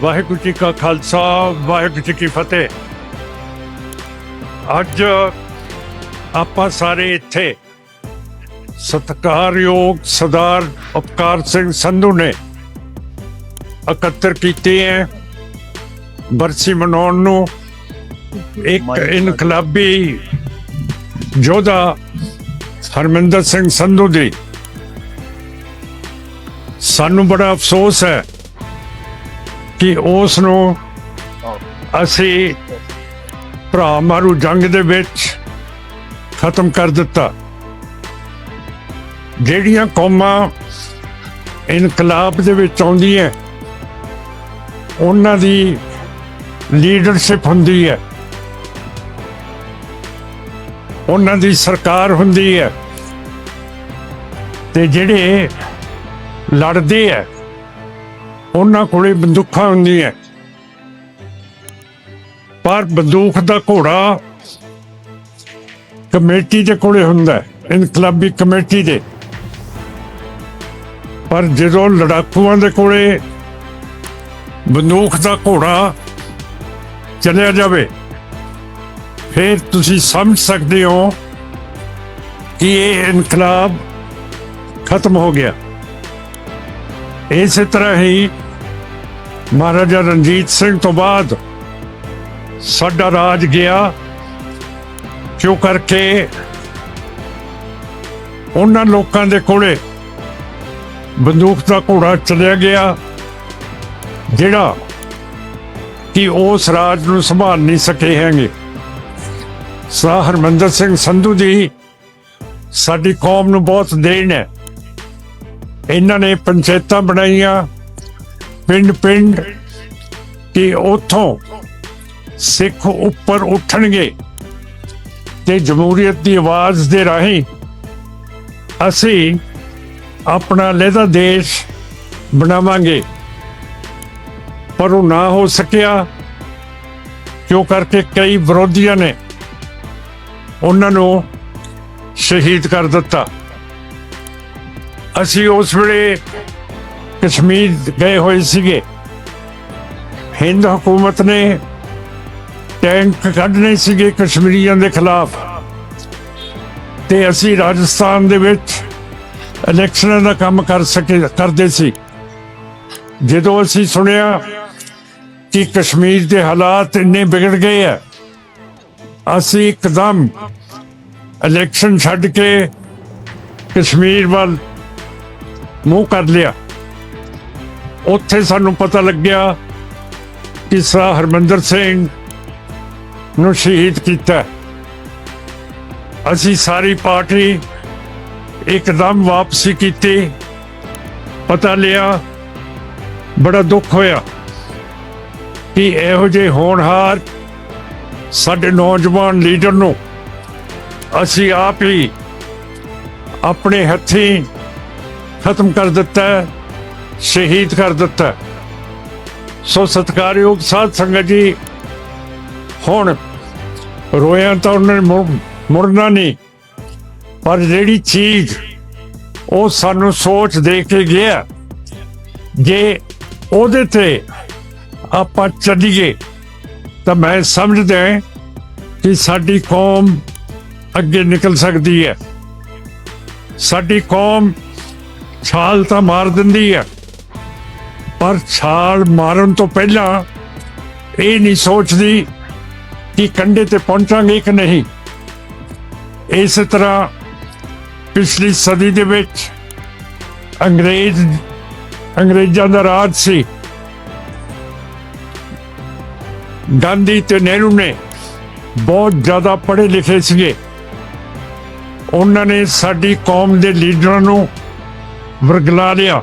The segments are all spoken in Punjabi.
ਵਾਹਿਗੁਰੂ ਜੀ ਕਾ ਖਾਲਸਾ ਵਾਹਿਗੁਰੂ ਜੀ ਕੀ ਫਤਿਹ। ਅੱਜ ਆਪਾਂ ਸਾਰੇ ਇੱਥੇ ਸਤਿਕਾਰਯੋਗ ਸਰਦਾਰ ਉਪਕਾਰ ਸਿੰਘ ਸੰਧੂ ਨੇ ਇਕੱਤਰ ਕੀਤੇ ਹੈ। ਬਰਸੀ ਮਨਾਉਣ ਨੂੰ ਇੱਕ ਇਨਕਲਾਬੀ ਯੋਧਾ ਹਰਮਿੰਦਰ ਸਿੰਘ ਸੰਧੂ ਦੀ ਸਾਨੂੰ ਬੜਾ ਅਫਸੋਸ ਹੈ ਕਿ ਉਸ ਨੂੰ ਅਸੀਂ ਭਰਾ ਮਾਰੂ ਜੰਗ ਦੇ ਵਿੱਚ ਖਤਮ ਕਰ ਦਿੱਤਾ। ਜਿਹੜੀਆਂ ਕੌਮਾਂ ਇਨਕਲਾਬ ਦੇ ਵਿੱਚ ਆਉਂਦੀਆਂ ਉਹਨਾਂ ਦੀ ਲੀਡਰਸ਼ਿਪ ਹੁੰਦੀ ਹੈ। ਉਹਨਾਂ ਦੀ ਸਰਕਾਰ ਹੁੰਦੀ ਹੈ। ਤੇ ਜਿਹੜੇ ਲੜਦੇ ਹੈ ਉਹਨਾਂ ਕੋਲੇ ਬੰਦੂਕਾਂ ਹੁੰਦੀਆਂ। ਪਰ ਬੰਦੂਕ ਦਾ ਘੋੜਾ ਕਮੇਟੀ ਦੇ ਕੋਲੇ ਹੁੰਦਾ ਇਨਕਲਾਬੀ ਕਮੇਟੀ ਦੇ। ਪਰ ਜਦੋਂ ਲੜਾਕੂਆਂ ਦੇ ਕੋਲੇ ਬੰਦੂਕ ਦਾ ਘੋੜਾ ਚਲਿਆ ਜਾਵੇ, ਫਿਰ ਤੁਸੀਂ ਸਮਝ ਸਕਦੇ ਹੋ ਕਿ ਇਹ ਇਨਕਲਾਬ ਖਤਮ ਹੋ ਗਿਆ। ਇਸੇ ਤਰ੍ਹਾਂ ਹੀ ਮਹਾਰਾਜਾ ਰਣਜੀਤ ਸਿੰਘ ਤੋਂ ਬਾਅਦ ਸਾਡਾ ਰਾਜ ਗਿਆ। ਕਿਉਂ ਕਰਕੇ? ਉਹਨਾਂ ਲੋਕਾਂ ਦੇ ਕੋਲੇ ਬੰਦੂਕ ਦਾ ਘੋੜਾ ਚਲਿਆ ਗਿਆ, ਜਿਹੜਾ ਕਿ ਉਸ ਰਾਜ ਨੂੰ ਸੰਭਾਲ ਨਹੀਂ ਸਕੇ ਹੈਗੇ। ਸਾ ਹਰਮੰਦਰ ਸਿੰਘ ਸੰਧੂ ਜੀ, ਸਾਡੀ ਕੌਮ ਨੂੰ ਬਹੁਤ ਦੇਣ ਹੈ। ਇਹਨਾਂ ਨੇ ਪੰਚਾਇਤਾਂ ਬਣਾਈਆਂ ਪਿੰਡ ਪਿੰਡ ਕਿ ਉਥੋਂ ਸਿੱਖ ਉੱਪਰ ਉੱਠਣਗੇ ਤੇ ਜਮਹੂਰੀਅਤ ਦੀ ਆਵਾਜ਼ ਦੇ ਰਾਹੀਂ ਅਸੀਂ ਆਪਣਾ ਲਹਿਦਾ ਦੇਸ਼ ਬਣਾਵਾਂਗੇ। ਪਰ ਉਹ ਨਾ ਹੋ ਸਕਿਆ, ਕਿਉਂ ਕਰਕੇ ਕਈ ਵਿਰੋਧੀਆਂ ਨੇ ਉਹਨਾਂ ਨੂੰ ਸ਼ਹੀਦ ਕਰ ਦਿੱਤਾ। ਅਸੀਂ ਉਸ ਵੇਲੇ ਕਸ਼ਮੀਰ ਗਏ ਹੋਏ ਸੀਗੇ। ਹਿੰਦ ਹਕੂਮਤ ਨੇ ਟੈਂਕ ਕੱਢਨੇ ਸੀਗੇ ਕਸ਼ਮੀਰੀਆਂ ਦੇ ਖਿਲਾਫ। ਤੇ ਅਸੀਂ ਰਾਜਸਥਾਨ ਦੇ ਵਿੱਚ ਇਲੈਕਸ਼ਨਾਂ ਦਾ ਕੰਮ ਕਰ ਸਕੇ, ਕਰਦੇ ਸੀ। ਜਦੋਂ ਅਸੀਂ ਸੁਣਿਆ ਕਿ ਕਸ਼ਮੀਰ ਦੇ ਹਾਲਾਤ ਇੰਨੇ ਵਿਗੜ ਗਏ ਆ, ਅਸੀਂ ਇੱਕਦਮ ਇਲੈਕਸ਼ਨ ਛੱਡ ਕੇ ਕਸ਼ਮੀਰ ਵੱਲ ਮੂੰਹ ਕਰ ਲਿਆ। ਉੱਥੇ ਸਾਨੂੰ ਪਤਾ ਲੱਗਿਆ ਕਿ ਸਾ ਹਰਮੰਦਰ ਸਿੰਘ ਨੂੰ ਸ਼ਹੀਦ ਕੀਤਾ ਅਸੀਂ ਸਾਰੀ ਪਾਰਟੀ ਇੱਕਦਮ ਵਾਪਸੀ ਕੀਤੀ। ਪਤਾ ਲਿਆ, ਬੜਾ ਦੁੱਖ ਹੋਇਆ ਕਿ ਇਹੋ ਜਿਹੇ ਹੋਣਹਾਰ ਸਾਡੇ ਨੌਜਵਾਨ ਲੀਡਰ ਨੂੰ ਅਸੀਂ ਆਪ ਹੀ ਆਪਣੇ ਹੱਥੀਂ ਖਤਮ ਕਰ ਦਿੱਤਾ ਸ਼ਹੀਦ ਕਰ ਦਿੱਤਾ। ਸੋ ਸਤਿਕਾਰਯੋਗ ਸਾਧ ਸੰਗਤ ਜੀ, ਹੁਣ ਰੋਇਆ ਤਾਂ ਉਹਨਾਂ ਨੇ ਮੁੜ- ਮੁੜਨਾ ਨਹੀਂ, ਪਰ ਜਿਹੜੀ ਚੀਜ਼ ਉਹ ਸਾਨੂੰ ਸੋਚ ਦੇ ਕੇ ਗਿਆ, ਜੇ ਉਹਦੇ ਤੇ ਆਪਾਂ ਚੱਲੀਏ, ਤਾਂ ਮੈਂ ਸਮਝਦਾ ਕਿ ਸਾਡੀ ਕੌਮ ਅੱਗੇ ਨਿਕਲ ਸਕਦੀ ਹੈ। ਸਾਡੀ ਕੌਮ ਛਾਲ ਤਾਂ ਮਾਰ ਦਿੰਦੀ ਹੈ। ਪਰ ਛਾਲ ਮਾਰਨ ਤੋਂ ਪਹਿਲਾਂ ਇਹ ਨਹੀਂ ਸੋਚਦੀ ਕਿ ਕੰਡੇ ਤੇ ਪਹੁੰਚਾਂਗੇ ਕਿ ਨਹੀਂ। ਇਸੇ ਤਰ੍ਹਾਂ ਪਿਛਲੀ ਸਦੀ ਦੇ ਵਿੱਚ ਅੰਗਰੇਜ਼, ਅੰਗਰੇਜ਼ਾਂ ਦਾ ਰਾਜ ਸੀ। ਗਾਂਧੀ ਤੇ ਨਹਿਰੂ ਨੇ ਬਹੁਤ ਜ਼ਿਆਦਾ ਪੜ੍ਹੇ ਲਿਖੇ ਸੀਗੇ। ਉਹਨਾਂ ਨੇ ਸਾਡੀ ਕੌਮ ਦੇ ਲੀਡਰਾਂ ਨੂੰ ਵਰਗਲਾ ਲਿਆ।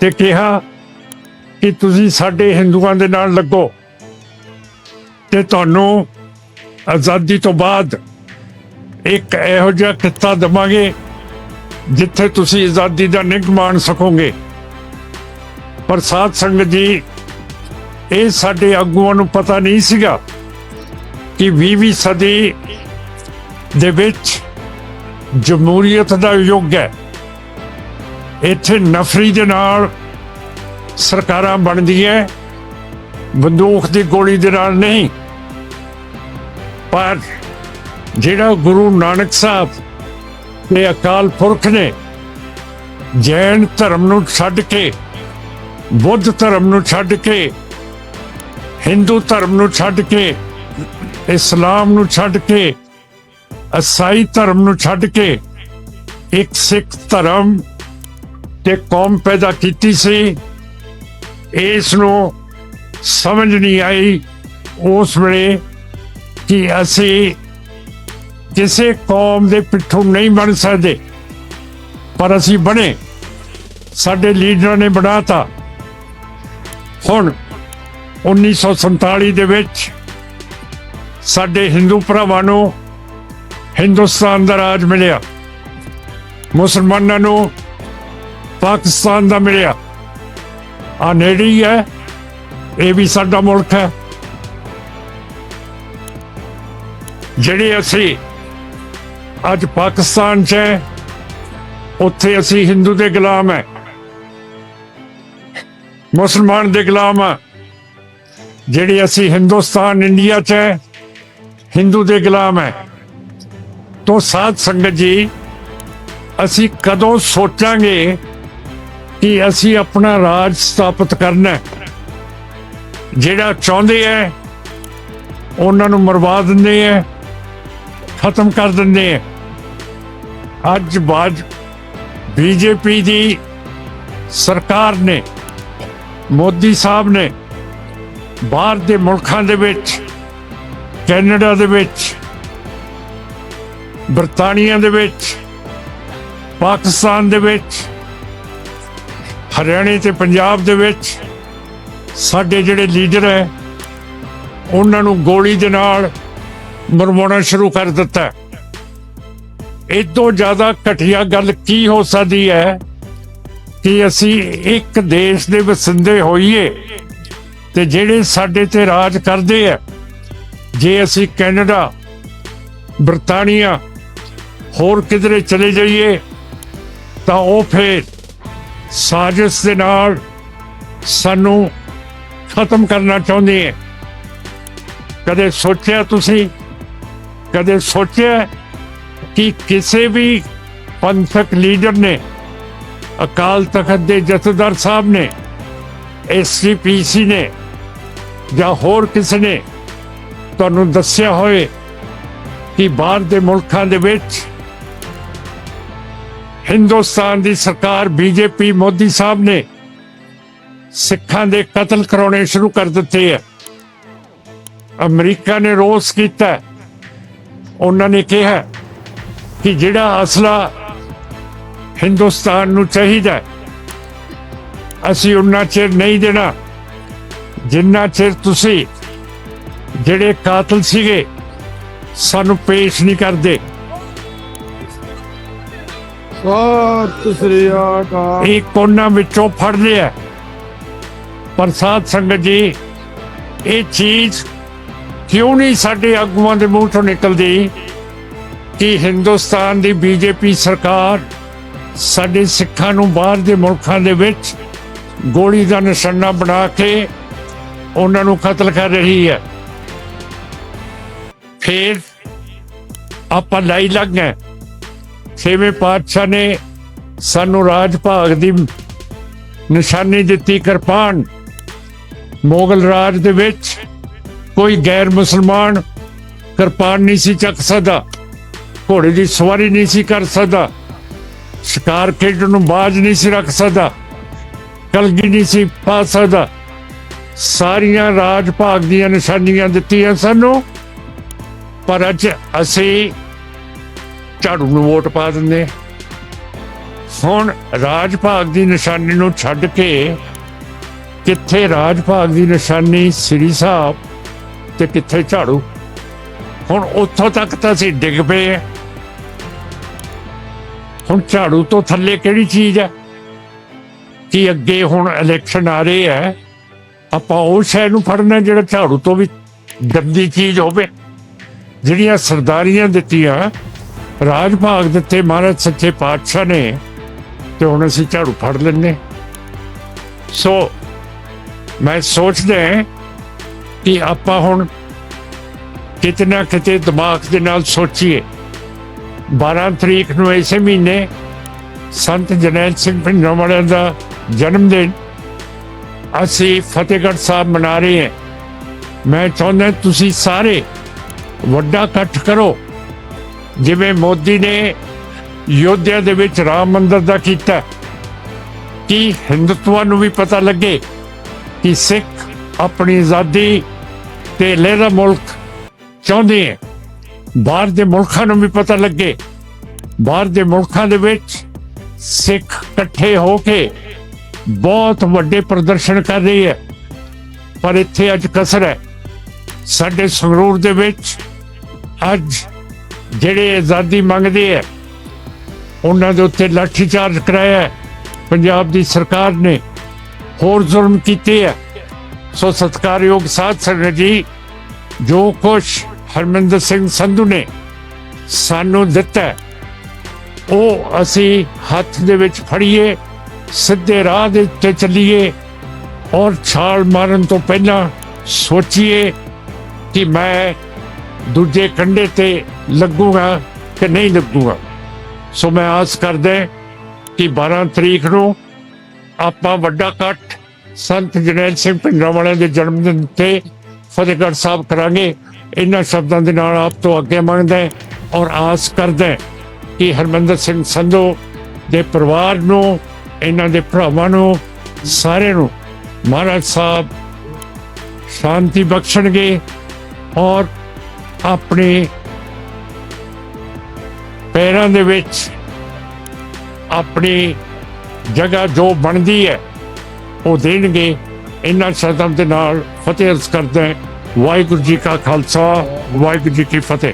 ਤੇ ਕਿਹਾ ਕਿ ਤੁਸੀਂ ਸਾਡੇ ਹਿੰਦੂਆਂ ਦੇ ਨਾਲ ਲੱਗੋ ਤੇ ਤੁਹਾਨੂੰ ਆਜ਼ਾਦੀ ਤੋਂ ਬਾਅਦ ਇੱਕ ਇਹੋ ਜਿਹਾ ਕਿੱਤਾ ਦਵਾਂਗੇ ਜਿੱਥੇ ਤੁਸੀਂ ਆਜ਼ਾਦੀ ਦਾ ਨਿੱਘ ਮਾਣ ਸਕੋਗੇ। ਪਰ ਸਾਧ ਸੰਗਤ ਜੀ, ਇਹ ਸਾਡੇ ਆਗੂਆਂ ਨੂੰ ਪਤਾ ਨਹੀਂ ਸੀਗਾ ਕਿ 20ਵੀਂ ਸਦੀ ਦੇ ਵਿੱਚ ਜਮਹੂਰੀਅਤ ਦਾ ਯੁੱਗ ਹੈ। ਇੱਥੇ ਨਫਰੀ ਦੇ ਨਾਲ ਸਰਕਾਰਾਂ ਬਣਦੀਆਂ ਬੰਦੂਕ ਦੀ ਗੋਲੀ ਦੇ ਨਾਲ ਨਹੀਂ। ਪਰ ਜਿਹੜਾ ਗੁਰੂ ਨਾਨਕ ਸਾਹਿਬ ਤੇ ਅਕਾਲ ਪੁਰਖ ਨੇ ਜੈਨ ਧਰਮ ਨੂੰ ਛੱਡ ਕੇ, ਬੁੱਧ ਧਰਮ ਨੂੰ ਛੱਡ ਕੇ, ਹਿੰਦੂ ਧਰਮ ਨੂੰ ਛੱਡ ਕੇ, ਇਸਲਾਮ ਨੂੰ ਛੱਡ ਕੇ, ਅਸਾਈ ਧਰਮ ਨੂੰ ਛੱਡ ਕੇ, ਇੱਕ ਸਿੱਖ ਧਰਮ ਤੇ ਕੌਮ ਪੈਦਾ ਕੀਤੀ ਸੀ, ਇਸ ਨੂੰ ਸਮਝ ਨਹੀਂ ਆਈ ਉਸ ਵੇਲੇ ਕਿ ਅਸੀਂ ਕਿਸੇ ਕੌਮ ਦੇ ਪਿੱਠੂ ਨਹੀਂ ਬਣ ਸਕਦੇ, ਪਰ ਅਸੀਂ ਬਣੇ। ਸਾਡੇ ਲੀਡਰਾਂ ਨੇ ਬਣਾਤਾ। ਹੁਣ 1947 ਦੇ ਵਿੱਚ ਸਾਡੇ ਹਿੰਦੂ ਭਰਾਵਾਂ ਨੂੰ ਹਿੰਦੁਸਤਾਨ ਦਾ ਰਾਜ ਮਿਲਿਆ। ਮੁਸਲਮਾਨਾਂ ਨੂੰ ਪਾਕਿਸਤਾਨ ਦਾ ਮਿਲਿਆ। ਆ ਨੇੜੇ ਹੀ ਹੈ। ਇਹ ਵੀ ਸਾਡਾ ਮੁਲਕ ਹੈ। ਜਿਹੜੇ ਅਸੀਂ ਅੱਜ ਪਾਕਿਸਤਾਨ 'ਚ ਉੱਥੇ ਅਸੀਂ ਹਿੰਦੂ ਦੇ ਗੁਲਾਮ ਹੈ। ਮੁਸਲਮਾਨ ਦੇ ਗੁਲਾਮ ਆ ਜਿਹੜੇ ਅਸੀਂ ਹਿੰਦੁਸਤਾਨ, ਇੰਡੀਆ 'ਚ ਹਿੰਦੂ ਦੇ ਗੁਲਾਮ ਹੈ। ਤੋਂ ਸਾਧ ਸੰਗਤ ਜੀ, ਅਸੀਂ ਕਦੋਂ ਸੋਚਾਂਗੇ ਕਿ ਅਸੀਂ ਆਪਣਾ ਰਾਜ ਸਥਾਪਿਤ ਕਰਨਾ ਹੈ। ਜਿਹੜਾ ਚਾਹੁੰਦੇ ਹੈ, ਉਹਨਾਂ ਨੂੰ ਮਰਵਾ ਦਿੰਦੇ ਹੈ, ਖਤਮ ਕਰ ਦਿੰਦੇ ਹੈ। ਅੱਜ ਬਾਅਦ ਬੀਜੇਪੀ ਦੀ ਸਰਕਾਰ ਨੇ, ਮੋਦੀ ਸਾਹਿਬ ਨੇ, ਬਾਹਰ ਦੇ ਮੁਲਕਾਂ ਦੇ ਵਿੱਚ, ਕੈਨੇਡਾ ਦੇ ਵਿੱਚ, ਬਰਤਾਨੀਆ ਦੇ ਵਿੱਚ, ਪਾਕਿਸਤਾਨ ਦੇ ਵਿੱਚ ਹਰਿਆਣੇ ਤੇ ਪੰਜਾਬ ਦੇ ਵਿੱਚ ਸਾਡੇ ਜਿਹੜੇ ਲੀਡਰ ਹੈ, ਉਹਨਾਂ ਨੂੰ ਗੋਲੀ ਦੇ ਨਾਲ ਮਰਵਾਉਣਾ ਸ਼ੁਰੂ ਕਰ ਦਿੱਤਾ ਇਹ ਤੋਂ ਜ਼ਿਆਦਾ ਘਟੀਆ ਗੱਲ ਕੀ ਹੋ ਸਕਦੀ ਹੈ ਕਿ ਅਸੀਂ ਇੱਕ ਦੇਸ਼ ਦੇ ਵਸਿੰਦੇ ਹੋਈਏ ਤੇ ਜਿਹੜੇ ਸਾਡੇ ਤੇ ਰਾਜ ਕਰਦੇ ਆ, ਜੇ ਅਸੀਂ ਕੈਨੇਡਾ, ਬਰਤਾਨੀਆ ਹੋਰ ਕਿਧਰੇ ਚਲੇ ਜਾਈਏ, ਤਾਂ ਉਹ ਫੇਰ ਸਾਜ਼ਿਸ਼ ਦੇ ਨਾਲ ਸਾਨੂੰ ਖਤਮ ਕਰਨਾ ਚਾਹੁੰਦੇ ਹੈ। ਕਦੇ ਸੋਚਿਆ ਤੁਸੀਂ? ਕਦੇ ਸੋਚਿਆ ਕਿ ਕਿਸੇ ਵੀ ਪੰਥਕ ਲੀਡਰ ਨੇ, ਅਕਾਲ ਤਖਤ ਦੇ ਜਥੇਦਾਰ ਸਾਹਿਬ ਨੇ ਐਸਜੀਪੀਸੀ ਨੇ ਜਾਂ ਹੋਰ ਕਿਸੇ ਨੇ, ਤੁਹਾਨੂੰ ਦੱਸਿਆ ਹੋਵੇ ਕਿ ਬਾਹਰ ਦੇ ਮੁਲਕਾਂ ਦੇ ਵਿੱਚ ਹਿੰਦੁਸਤਾਨ ਦੀ ਸਰਕਾਰ, ਬੀਜੇਪੀ, ਮੋਦੀ ਸਾਹਿਬ ਨੇ ਸਿੱਖਾਂ ਦੇ ਕਤਲ ਕਰਾਉਣੇ ਸ਼ੁਰੂ ਕਰ ਦਿੱਤੇ ਹੈ ਅਮਰੀਕਾ ਨੇ ਰੋਸ ਕੀਤਾ। ਉਹਨਾਂ ਨੇ ਕਿਹਾ ਕਿ ਜਿਹੜਾ ਅਸਲਾ ਹਿੰਦੁਸਤਾਨ ਨੂੰ ਚਾਹੀਦਾ ਅਸੀਂ ਉਹਨਾਂ ਚਿਰ ਨਹੀਂ ਦੇਣਾ। ਜਿੰਨਾ ਚਿਰ ਤੁਸੀਂ ਜਿਹੜੇ ਕਾਤਲ ਸੀਗੇ, ਸਾਨੂੰ ਪੇਸ਼ ਨਹੀਂ ਕਰਦੇ। ਸਤਿ ਸ੍ਰੀ ਅਕਾਲ। ਇਹ ਕੋਨਾ ਵਿੱਚੋਂ ਫੜ ਲਿਆ। ਪਰ ਸਾਧ ਸੰਗਤ ਜੀ, ਇਹ ਚੀਜ਼ ਕਿਉਂ ਨਹੀਂ ਸਾਡੇ ਆਗੂਆਂ ਦੇ ਮੂੰਹ ਤੋਂ ਨਿਕਲਦੀ ਕਿ ਹਿੰਦੁਸਤਾਨ ਦੀ ਬੀਜੇਪੀ ਸਰਕਾਰ ਸਾਡੇ ਸਿੱਖਾਂ ਨੂੰ ਬਾਹਰ ਦੇ ਮੁਲਕਾਂ ਦੇ ਵਿੱਚ ਗੋਲੀ ਦਾ ਨਿਸ਼ਾਨਾ ਬਣਾ ਕੇ ਉਹਨਾਂ ਨੂੰ ਕਤਲ ਕਰ ਰਹੀ ਹੈ? ਫਿਰ ਆਪਾਂ ਲਾਈ ਲੱਗ ਗਏ। ਛੇਵੇਂ ਪਾਤਸ਼ਾਹ ਨੇ ਸਾਨੂੰ ਰਾਜ ਭਾਗ ਦੀ ਨਿਸ਼ਾਨੀ ਦਿੱਤੀ, ਕਿਰਪਾਨ। ਮੁਗਲ ਰਾਜ ਦੇ ਵਿੱਚ ਕੋਈ ਗੈਰ ਮੁਸਲਮਾਨ ਕਿਰਪਾਨ ਨਹੀਂ ਸੀ ਚੱਕ ਸਕਦਾ, ਘੋੜੇ ਦੀ ਸਵਾਰੀ ਨਹੀਂ ਸੀ ਕਰ ਸਕਦਾ, ਸ਼ਿਕਾਰ ਖੇਡਣ ਨੂੰ ਬਾਜ ਨਹੀਂ ਸੀ ਰੱਖ ਸਕਦਾ, ਕਲਗੀ ਨਹੀਂ ਸੀ ਪਾ ਸਕਦਾ। ਸਾਰੀਆਂ ਰਾਜ ਭਾਗ ਦੀਆਂ ਨਿਸ਼ਾਨੀਆਂ ਦਿੱਤੀਆਂ ਸਾਨੂੰ, ਪਰ ਅੱਜ ਅਸੀਂ ਝਾੜੂ ਨੂੰ ਵੋਟ ਪਾ ਦਿੰਦੇ ਹੁਣ ਰਾਜ ਭਾਗ ਦੀ ਨਿਸ਼ਾਨੀ ਨੂੰ ਛੱਡ ਕੇ ਕਿੱਥੇ ਰਾਜ ਭਾਗ ਦੀ ਨਿਸ਼ਾਨੀ ਸ੍ਰੀ ਸਾਹਿਬ ਤੇ ਕਿੱਥੇ ਝਾੜੂ? ਹੁਣ ਉੱਥੋਂ ਤੱਕ ਤਾਂ ਅਸੀਂ ਡਿੱਗ ਪਏ ਹੁਣ ਝਾੜੂ ਤੋਂ ਥੱਲੇ ਕਿਹੜੀ ਚੀਜ਼ ਹੈ ਕਿ ਅੱਗੇ ਹੁਣ ਇਲੈਕਸ਼ਨ ਆ ਰਹੇ ਹੈ ਆਪਾਂ ਉਹ ਸ਼ੈ ਨੂੰ ਫੜਨਾ ਜਿਹੜਾ ਝਾੜੂ ਤੋਂ ਵੀ ਗੰਦੀ ਚੀਜ਼ ਹੋਵੇ। ਜਿਹੜੀਆਂ ਸਰਦਾਰੀਆਂ ਦਿੱਤੀਆਂ ਰਾਜ ਭਾਗ ਦਿੱਤੇ ਮਹਾਰਾਜ ਸੱਚੇ ਪਾਤਸ਼ਾਹ ਨੇ ਤੇ ਹੁਣ ਅਸੀਂ ਝਾੜੂ ਫੜ ਲੈਨੇ ਸੋ ਮੈਂ ਸੋਚਦਾ ਕਿ ਆਪਾਂ ਹੁਣ ਕਿਤੇ ਨਾ ਕਿਤੇ ਦਿਮਾਗ ਦੇ ਨਾਲ ਸੋਚੀਏ। 12 ਤਰੀਕ ਨੂੰ ਇਸੇ ਮਹੀਨੇ ਸੰਤ ਜਨੈਲ ਸਿੰਘ ਪਿੰਡਰਾਵਾਲਿਆਂ ਦਾ ਜਨਮ ਦਿਨ ਅਸੀਂ ਫਤਿਹਗੜ੍ਹ ਸਾਹਿਬ ਮਨਾ ਰਹੇ ਹਾਂ। ਮੈਂ ਚਾਹੁੰਦਾ ਤੁਸੀਂ ਸਾਰੇ ਵੱਡਾ ਇਕੱਠ ਕਰੋ। ਜਿਵੇਂ ਮੋਦੀ ਨੇ ਯੋਧਿਆ ਦੇ ਵਿੱਚ ਰਾਮ ਮੰਦਿਰ ਦਾ ਕੀਤਾ, ਕਿ ਹਿੰਦੂਤਵਾ ਨੂੰ ਵੀ ਪਤਾ ਲੱਗੇ ਕਿ ਸਿੱਖ ਆਪਣੀ ਆਜ਼ਾਦੀ ਤੇ ਲਹਿਰਾ ਮੁਲਕ ਚਾਹੁੰਦੇ ਹੈ? ਬਾਹਰ ਦੇ ਮੁਲਕਾਂ ਨੂੰ ਵੀ ਪਤਾ ਲੱਗੇ। ਬਾਹਰ ਦੇ ਮੁਲਕਾਂ ਦੇ ਵਿੱਚ ਸਿੱਖ ਇਕੱਠੇ ਹੋ ਕੇ ਬਹੁਤ ਵੱਡੇ ਪ੍ਰਦਰਸ਼ਨ ਕਰ ਰਹੀ ਹੈ। ਪਰ ਇੱਥੇ ਅੱਜ ਕਸਰ ਹੈ। ਸਾਡੇ ਸੰਗਰੂਰ ਦੇ ਵਿੱਚ ਅੱਜ ਜਿਹੜੇ ਆਜ਼ਾਦੀ ਮੰਗਦੇ ਹੈ ਉਹਨਾਂ ਦੇ ਉੱਤੇ ਲਾਠੀਚਾਰਜ ਕਰਾਇਆ ਪੰਜਾਬ ਦੀ ਸਰਕਾਰ ਨੇ ਹੋਰ ਜ਼ੁਲਮ ਕੀਤੇ ਹੈ ਸੋ ਸਤਿਕਾਰਯੋਗ ਸਾਧ ਸੰਗਤ ਜੀ, ਜੋ ਕੁਛ ਹਰਮਿੰਦਰ ਸਿੰਘ ਸੰਧੂ ਨੇ ਸਾਨੂੰ ਦਿੱਤਾ ਉਹ ਅਸੀਂ ਹੱਥ ਦੇ ਵਿੱਚ ਫੜੀਏ, ਸਿੱਧੇ ਰਾਹ ਦੇ ਉੱਤੇ ਚੱਲੀਏ ਔਰ ਛਾਲ ਮਾਰਨ ਤੋਂ ਪਹਿਲਾਂ ਸੋਚੀਏ ਕਿ ਮੈਂ ਦੂਜੇ ਕੰਡੇ ਤੇ ਲੱਗੂਗਾ ਕਿ ਨਹੀਂ ਲੱਗੂਗਾ। ਸੋ ਮੈਂ ਆਸ ਕਰਦਾ ਕਿ 12 ਤਰੀਕ ਨੂੰ ਆਪਾਂ ਵੱਡਾ ਇਕੱਠ ਸੰਤ ਜਨੈਲ ਸਿੰਘ ਪਿੰਡਰਾਵਾਲਿਆਂ ਦੇ ਜਨਮ ਦਿਨ ਤੇ ਫਤਿਹਗੜ੍ਹ ਸਾਹਿਬ ਕਰਾਂਗੇ। ਇਹਨਾਂ ਸ਼ਬਦਾਂ ਦੇ ਨਾਲ ਆਪ ਤੋਂ ਅੱਗੇ ਮੰਗਦਾ ਔਰ ਆਸ ਕਰਦਾ ਕਿ ਹਰਮੰਦਰ ਸਿੰਘ ਸੰਧੂ ਦੇ ਪਰਿਵਾਰ ਨੂੰ, ਇਹਨਾਂ ਦੇ ਭਰਾਵਾਂ ਨੂੰ, ਸਾਰਿਆਂ ਨੂੰ ਮਹਾਰਾਜ ਸਾਹਿਬ ਸ਼ਾਂਤੀ ਬਖਸ਼ਣਗੇ ਔਰ ਆਪਣੇ ਪੈਰਾਂ ਦੇ ਵਿੱਚ ਆਪਣੀ ਜਗ੍ਹਾ ਜੋ ਬਣਦੀ ਹੈ, ਉਹ ਦੇਣਗੇ। ਇਹਨਾਂ ਸ਼ਬਦਾਂ ਦੇ ਨਾਲ ਫਤਿਹ ਅਰਜ਼ ਕਰਦਾ ਵਾਹਿਗੁਰੂ ਜੀ ਕਾ ਖਾਲਸਾ, ਵਾਹਿਗੁਰੂ ਜੀ ਕੀ ਫਤਿਹ।